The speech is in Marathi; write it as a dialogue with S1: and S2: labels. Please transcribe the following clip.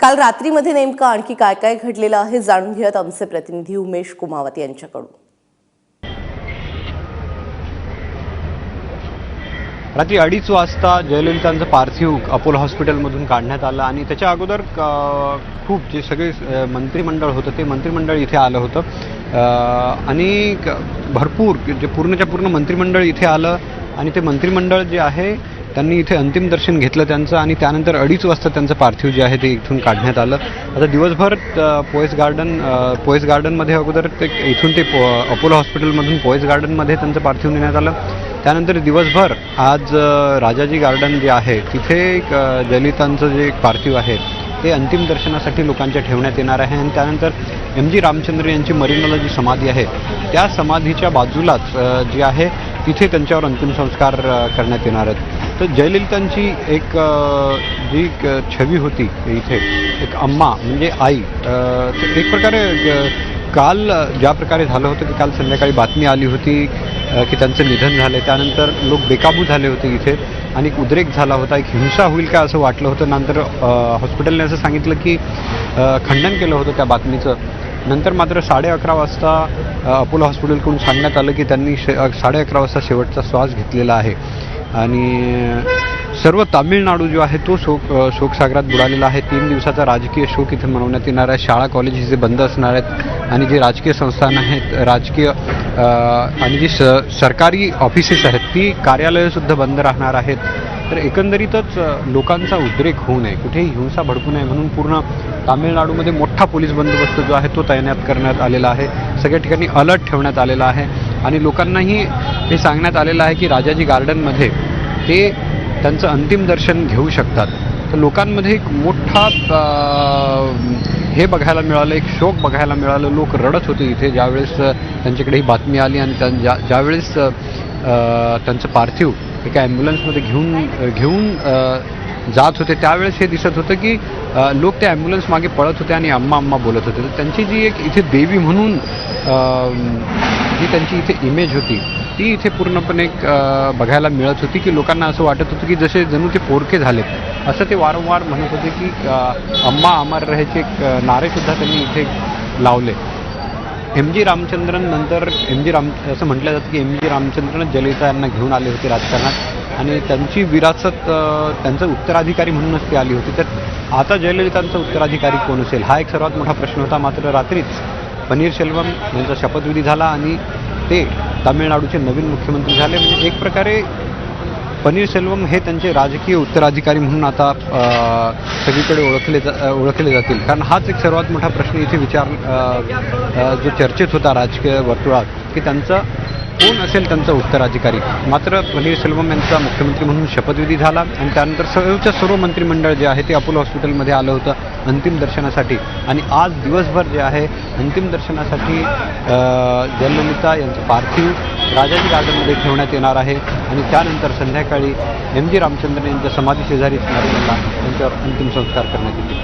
S1: काल रात्रीमध्ये नेमकं आणखी काय काय घडलेलं आहे जाणून घेऊयात आमचे प्रतिनिधी उमेश कुमावत यांच्याकडून.
S2: रात्री अडीच वाजता जयललितांचं पार्थिव अपोलो हॉस्पिटलमधून काढण्यात आलं आणि त्याच्या अगोदर खूप जे सगळे मंत्रिमंडळ होतं ते मंत्रिमंडळ इथे आलं होतं. आणि भरपूर जे पूर्णच्या पूर्ण मंत्रिमंडळ इथे आलं आणि ते मंत्रिमंडळ जे आहे त्यांनी इथे अंतिम दर्शन घेतलं त्यांचं आणि त्यानंतर अडीच वाजता त्यांचं पार्थिव जे आहे ते इथून काढण्यात आलं. आता दिवसभर पोएस पोयस गार्डन अ, पोयस गार्डनमध्ये अगोदर ते इथून ते पो अपोलो हॉस्पिटलमधून पोयस गार्डनमध्ये त्यांचं पार्थिव नेण्यात आलं. त्यानंतर दिवसभर आज राजाजी गार्डन जे आहे तिथे एक, दलितांचं जे एक पार्थिव आहे ते अंतिम दर्शनासाठी लोकांच्या ठेवण्यात येणार आहे. आणि त्यानंतर एम जी रामचंद्र यांची मरीनाला जी समाधी आहे. त्या समाधीच्या बाजूलाच जी आहे तिथे त्यांच्यावर अंतिम संस्कार करण्यात येणार आहेत. तर जयललितांची एक जी छवी होती इथे एक अम्मा म्हणजे आई तर एक प्रकारे काल ज्या प्रकारे झालं होतं की काल संध्याकाळी बातमी आली होती की त्यांचं निधन झालं त्यानंतर लोक बेकाबू झाले होते इथे आणि एक उद्रेक झाला होता एक हिंसा होईल का असं वाटलं होतं. नंतर हॉस्पिटलने असं सांगितलं की खंडन केलं होतं त्या बातमीचं. नंतर मात्र साडे अकरा वाजता अपोलो हॉस्पिटलकडून सांगण्यात आलं की त्यांनी शे साडे अकरा वाजता शेवटचा श्वास घेतलेला आहे. आणि सर्व तामिळनाडू जो आहे तो शोक शोकसागरात बुडालेला आहे. तीन दिवसाचा राजकीय शोक इथे मनवण्यात येणार आहे. शाळा कॉलेज जे बंद असणार आहेत. आणि जे राजकीय संस्थान आहेत राजकीय आणि जी स सरकारी ऑफिसेस आहेत ती कार्यालयंसुद्धा बंद राहणार आहेत. तर एकंदरीतच लोकांचा उद्रेक होऊ नये कुठेही हिंसा भडकू नये म्हणून पूर्ण तामिळनाडूमध्ये मोठा पोलीस बंदोबस्त जो आहे तो तैनात करण्यात आलेला आहे. सगळ्या ठिकाणी अलर्ट ठेवण्यात आलेला आहे आणि लोकांनाही हे सांगण्यात आलेलं आहे की राजाजी गार्डनमध्ये ते त्यांचं अंतिम दर्शन घेऊ शकतात. तर लोकांमध्ये एक मोठा हे बघायला मिळालं एक शोक बघायला मिळालं. लोक रडत होते इथे. ज्यावेळेस त्यांच्याकडे ही बातमी आली आणि त्यां ज्या ज्यावेळेस त्यांचं पार्थिव एका ॲम्ब्युलन्समध्ये घेऊन घेऊन जात होते. त्यावेळेस हे दिसत होतं की लोक त्या ॲम्ब्युलन्स मागे पळत होते आणि अम्मा अम्मा बोलत होते. तर त्यांची जी एक इथे देवी म्हणून जी त्यांची इथे इमेज होती ती इथे पूर्णपणे एक, बघायला मिळत होती की लोकांना असं वाटत होतं की जसे जणू ते पोरके झालेत असं ते वारंवार म्हणत होते की अम्मा अमर रहेचे एक नारेसुद्धा त्यांनी इथे लावले. एम जी रामचंद्रन नंतर एम जी राम असं म्हटलं जातं की एम जी रामचंद्रन जलिता यांना घेऊन आले होते राजकारणात. आणि त्यांची विरासत त्यांचं उत्तराधिकारी म्हणूनच ती आली होती. तर आता जयललितांचा उत्तराधिकारी कोण असेल? हा एक सर्वात मोठा प्रश्न होता मात्र रात्रीच पनीरसेल्वम यांचा शपथविधी झाला आणि ते तामिळनाडूचे नवीन मुख्यमंत्री झाले. म्हणजे एक प्रकारे पनीरसेल्वम हे त्यांचे राजकीय उत्तराधिकारी म्हणून आता सगळीकडे ओळखले जा ओळखले जातील. कारण हाच एक सर्वात मोठा प्रश्न इथे विचार जो चर्चेत होता राजकीय वर्तुळात की त्यांचं कोण असेल त्यांचा उत्तराधिकारी? मात्र पनीरसेल्वम यांचा मुख्यमंत्री म्हणून शपथविधी झाला आणि त्यानंतर सर्वच्या सर्व मंत्रिमंडळ जे आहे ते अपोलो हॉस्पिटलमध्ये आलं होतं. अंतिम दर्शनासाठी. आणि आज दिवसभर जे आहे अंतिम दर्शनासाठी अ, जयललिता यांचं पार्थिव राजाजी गार्डनमध्ये ठेवण्यात येणार आहे. आणि त्यानंतर संध्याकाळी एम जी रामचंद्रन यांच्या समाधी शेजारी नारायणला त्यांच्यावर अंतिम संस्कार करण्यात येतील.